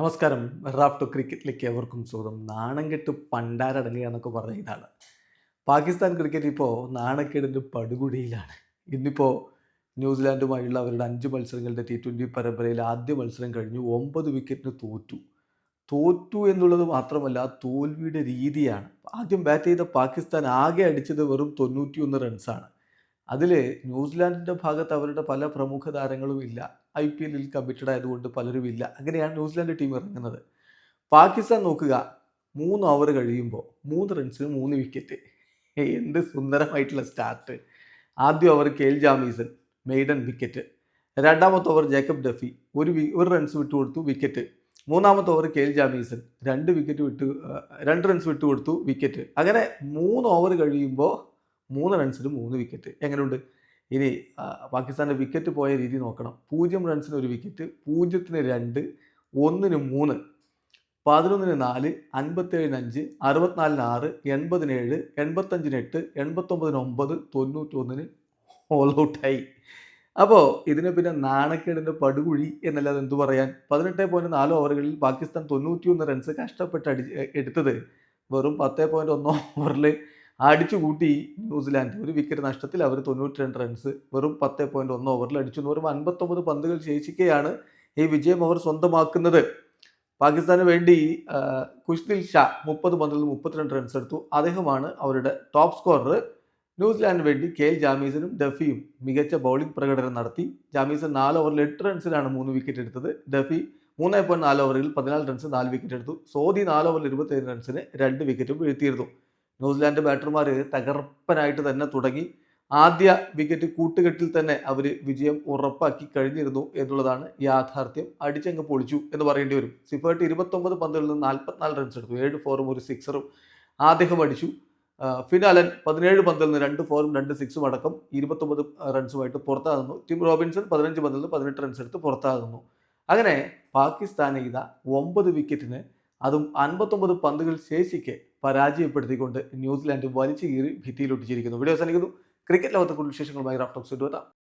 നമസ്കാരം. റാഫ്റ്റോ ക്രിക്കറ്റിലേക്ക് എവർക്കും സ്വാഗതം. നാണം കെട്ട് പണ്ടാരടങ്ങുക എന്നൊക്കെ പറഞ്ഞ ഇതാണ്. പാകിസ്ഥാൻ ക്രിക്കറ്റ് ഇപ്പോൾ നാണക്കേടിന്റെ പടുകുടിയിലാണ് ഇന്നിപ്പോൾ ന്യൂസിലാൻഡുമായുള്ള അവരുടെ അഞ്ച് മത്സരങ്ങളുടെ ടി ട്വന്റി പരമ്പരയിൽ ആദ്യ മത്സരം കഴിഞ്ഞു. ഒമ്പത് വിക്കറ്റിന് തോറ്റു. തോറ്റു എന്നുള്ളത് മാത്രമല്ല തോൽവിയുടെ രീതിയാണ്. ആദ്യം ബാറ്റ് ചെയ്ത പാകിസ്ഥാൻ ആകെ അടിച്ചത് വെറും തൊണ്ണൂറ്റിയൊന്ന് റൺസാണ് അതിൽ ന്യൂസിലാൻഡിന്റെ ഭാഗത്ത് അവരുടെ പല പ്രമുഖ താരങ്ങളും ഇല്ല. ഐ പി എല്ലിൽ കമ്മിറ്റഡ് ആയതുകൊണ്ട് പലരും ഇല്ല. അങ്ങനെയാണ് ന്യൂസിലാൻഡ് ടീം ഇറങ്ങുന്നത്. പാകിസ്ഥാൻ നോക്കുക. മൂന്ന് ഓവർ കഴിയുമ്പോൾ മൂന്ന് റൺസിന് മൂന്ന് വിക്കറ്റ് എന്ത് സുന്ദരമായിട്ടുള്ള സ്റ്റാർട്ട് ആദ്യ over K L Jamieson maiden wicket രണ്ടാമത്തെ ഓവർ ജേക്കബ് ഡഫി ഒരു ഒരു റൺസ് വിട്ടുകൊടുത്തു വിക്കറ്റ് മൂന്നാമത്തെ ഓവർ കെ എൽ ജാമീസൺ രണ്ട് വിക്കറ്റ് വിട്ട് രണ്ട് റൺസ് വിട്ടുകൊടുത്തു വിക്കറ്റ് അങ്ങനെ മൂന്ന് ഓവർ കഴിയുമ്പോൾ മൂന്ന് റൺസിന് മൂന്ന് വിക്കറ്റ് എങ്ങനെയുണ്ട് ഇനി പാകിസ്ഥാന്റെ വിക്കറ്റ് പോയ രീതി നോക്കണം. പൂജ്യം റൺസിന് ഒരു വിക്കറ്റ് പൂജ്യത്തിന് രണ്ട് ഒന്നിന് മൂന്ന് പതിനൊന്നിന് നാല് അൻപത്തേഴിന് അഞ്ച് അറുപത്തിനാലിന് ആറ് എൺപതിന് ഏഴ് എൺപത്തഞ്ചിന് എട്ട് എൺപത്തൊമ്പതിന് ഒമ്പത് തൊണ്ണൂറ്റൊന്നിന് ഓൾ ഔട്ടായി അപ്പോൾ ഇതിന് പിന്നെ നാണക്കേടിന്റെ പടുകുഴി എന്നല്ലാതെ എന്തു പറയാൻ? പതിനെട്ട് പോയിന്റ് നാല് ഓവറുകളിൽ പാകിസ്ഥാൻ തൊണ്ണൂറ്റിയൊന്ന് റൺസ് കഷ്ടപ്പെട്ട് അടി എടുത്തത് വെറും പത്ത് പോയിന്റ് ഒന്ന് ഓവറിൽ അടിച്ചു കൂട്ടി ന്യൂസിലാൻഡ്. ഒരു വിക്കറ്റ് നഷ്ടത്തിൽ അവർ തൊണ്ണൂറ്റി രണ്ട് റൺസ് വെറും പത്ത് പോയിന്റ് ഒന്ന് ഓവറിൽ അടിച്ചു. പറയുമ്പോൾ അൻപത്തൊമ്പത് പന്തുകൾ ശേഷിക്കെയാണ് ഈ വിജയം അവർ സ്വന്തമാക്കുന്നത്. പാകിസ്ഥാന് വേണ്ടി കുഷ്ദിൽ ഷാ മുപ്പത് പന്തിൽ മുപ്പത്തിരണ്ട് റൺസ് എടുത്തു. അദ്ദേഹമാണ് അവരുടെ ടോപ്പ് സ്കോറർ ന്യൂസിലാൻഡിന് വേണ്ടി കെ എൽ ജാമീസനും ഡഫിയും മികച്ച ബൗളിംഗ് പ്രകടനം നടത്തി. ജാമീസൺ നാല് ഓവറിൽ എട്ട് റൺസിലാണ് മൂന്ന് വിക്കറ്റ് എടുത്തത്. ഡഫി മൂന്ന് പോയിന്റ് നാല് ഓവറിൽ പതിനാല് റൺസ് നാല് വിക്കറ്റ് എടുത്തു. സോദി നാല് ഓവറിൽ ഇരുപത്തേഴ് റൺസിന് രണ്ട് വിക്കറ്റും വീഴ്ത്തിയിരുന്നു. ന്യൂസിലാൻഡ് ബാറ്റർമാർ തകർപ്പനായിട്ട് തന്നെ തുടങ്ങി. ആദ്യ വിക്കറ്റ് കൂട്ടുകെട്ടിൽ തന്നെ അവർ വിജയം ഉറപ്പാക്കി കഴിഞ്ഞിരുന്നു എന്നുള്ളതാണ് യാഥാർത്ഥ്യം. അടിച്ചങ്ങ് പൊളിച്ചു എന്ന് പറയേണ്ടി വരും. സിഫേർട്ട് ഇരുപത്തൊമ്പത് പന്തുകളിൽ നിന്ന് നാൽപ്പത്തിനാല് റൺസ് എടുത്തു. ഏഴ് ഫോറും ഒരു സിക്സറും അദ്ദേഹം അടിച്ചു. ഫിനാലൻ പതിനേഴ് പന്തിൽ നിന്ന് രണ്ട് ഫോറും രണ്ട് സിക്സും അടക്കം ഇരുപത്തൊമ്പത് റൺസുമായിട്ട് പുറത്താകുന്നു. ടിം റോബിൻസൺ പതിനഞ്ച് പന്തിൽ നിന്ന് പതിനെട്ട് റൺസ് എടുത്ത് പുറത്താകുന്നു. അങ്ങനെ പാകിസ്ഥാൻ ഇതാ ഒമ്പത് വിക്കറ്റിന് അതും അൻപത്തൊമ്പത് പന്തുകൾ ശേഷിക്കെ പരാജയപ്പെടുത്തിക്കൊണ്ട് ന്യൂസിലാൻഡ് വലിച്ചു കീറി ഭിത്തിയിലൊട്ടിച്ചിരിക്കുന്നു. വീഡിയോ അവസാനിക്കുന്നു. ക്രിക്കറ്റ് ലോകത്തെ കൂടുതൽ വിശേഷങ്ങളുമായി റാഫ്റ്റോക്സ് എത്താം.